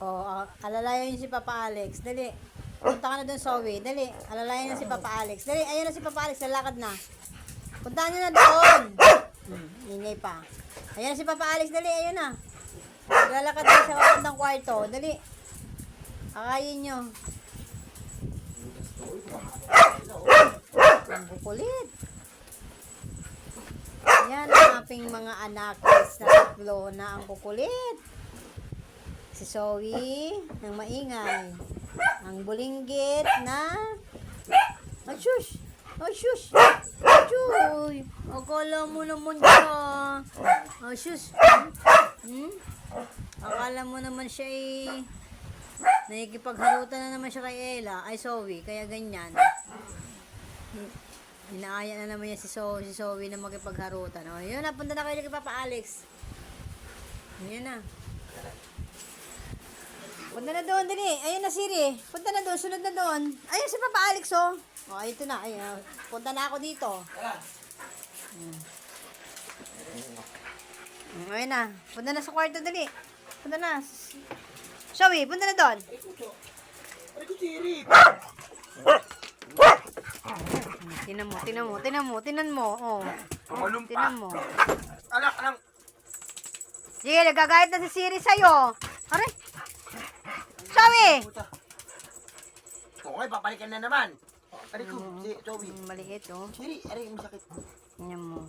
Oh, uh, alalayan si Papa Alex. Dali. Punta ka na doon, Zoe. Dali. Alalayan na si Papa Alex. Dali, ayun na si Papa Alex. Lalakad na. Niyo na doon. Hmm, ingay pa. Ayun na si Papa Alex. Dali, ayun na. Lalakad na sa kapandang kwarto. Dali. Akayin niyo. Ang kukulit. Yan ang ating mga anakis na tatlo na ang kukulit. Si Zoe, ng maingay. Ang bulinggit na... Ay, shush! Ay, shush! Chuy! Akala mo naman siya. Ay, shush! Hmm? Akala mo naman siya eh... Nakikipagharutan na naman siya kay Ella. Ay, Zoe, kaya ganyan. Inaaya na naman niya si Zoe, si Zoe na makipagharutan. O, yun na, punta na kayo kay Papa Alex. Yun na. Punta na doon, dali. Ayun na, Siri. Punta na doon, sunod na doon. Ayun si Papa Alex, oh. O, ito na. Ayun. Punta na ako dito. Hmm, Ayun na. Punta na sa kwarto, dali. Punta na. Zoe, punta na doon. Ay, ko siri. Tinan mo, tinan mo, tinan mo, tinan mo. Oh. Tumalong pa. Tinan mo. Anak, anak. Sige, nagagayat na si Siri sa'yo. Aray! Puta. Okay, papalikan na naman. Aray ko, si Toby. Hmm, maliit, oh. Siri, aray, masakit. Tingnan mo.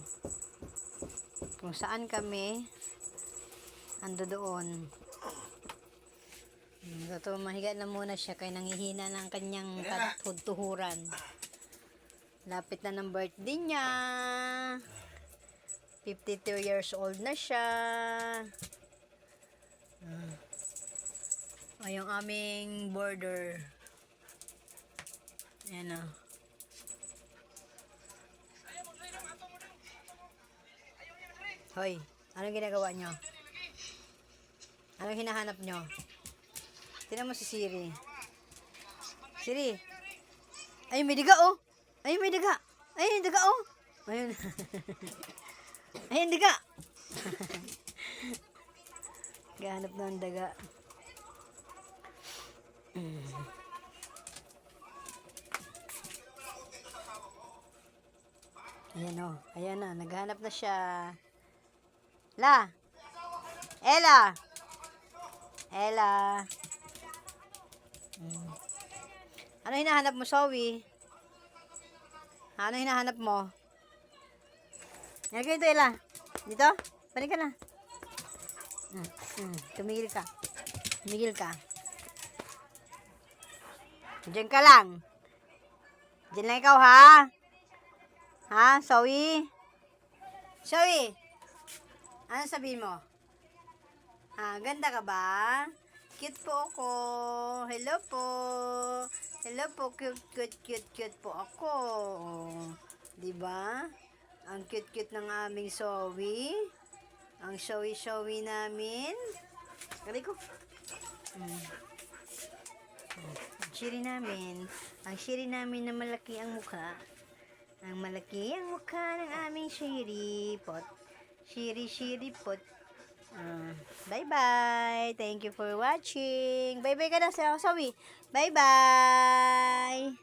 Kung saan kami, ando doon. Ito, mahiga na muna siya kaya nangihina ng kanyang tuhuran. Lapit na ng birthday niya. 52 years old na siya. Hmm. Ay, yung aming border. Ayan o. Hoy, anong ginagawa nyo? Anong hinahanap nyo? Tingnan mo si Siri. Siri. Ay, may diga oh. Ay, may diga. Ay, diga oh. Ayun. Ayun, diga. Gahanap ng daga. Mm. Ayan o. Ayan na. Naghanap na siya. La. Ella. Ella. Mm. Ano hinahanap mo, Zoe? Ano hinahanap mo? Yan dito, Ella. Dito? Balik ka na. Mm. Mm. Tumigil ka. Tumigil ka. Diyan ka lang. Diyan lang ikaw, ha? Ha, Zoe? Zoe? Ano sabihin mo? Ha, ganda ka ba? Cute po ako. Hello po. Hello po, cute, cute, cute, cute po ako. Di ba? Ang cute, cute ng aming Zoe. Ang showy-showy namin. Kali ko. Hmm. Shiri namin. Ang shiri namin na malaki ang mukha. Ang malaki ang mukha ng aming shiri pot. Shiri shiri pot. Ah, bye-bye. Thank you for watching. Bye-bye ka na sa Sawi. Bye-bye.